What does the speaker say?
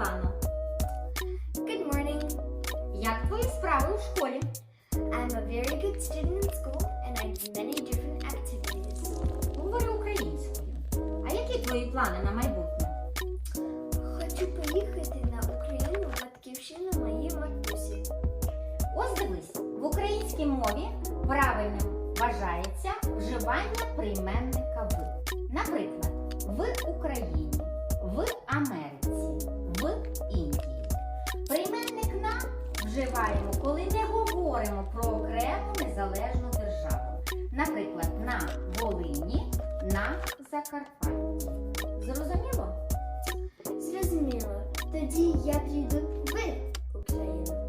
Світлано. Good morning. Як твої справи у школі? I'm a very good student in school and I do many different activities. Говори українською. А які твої плани на майбутнє? Хочу поїхати на Україну батьківщину моїй матусі. Ось дивись, в українській мові правильним вважається вживання прийменника ви. Наприклад, в Україні. Вживаємо, коли не говоримо про окрему незалежну державу. Наприклад, на Волині, на Закарпатті. Зрозуміло? Зрозуміло. Тоді я прийду ви.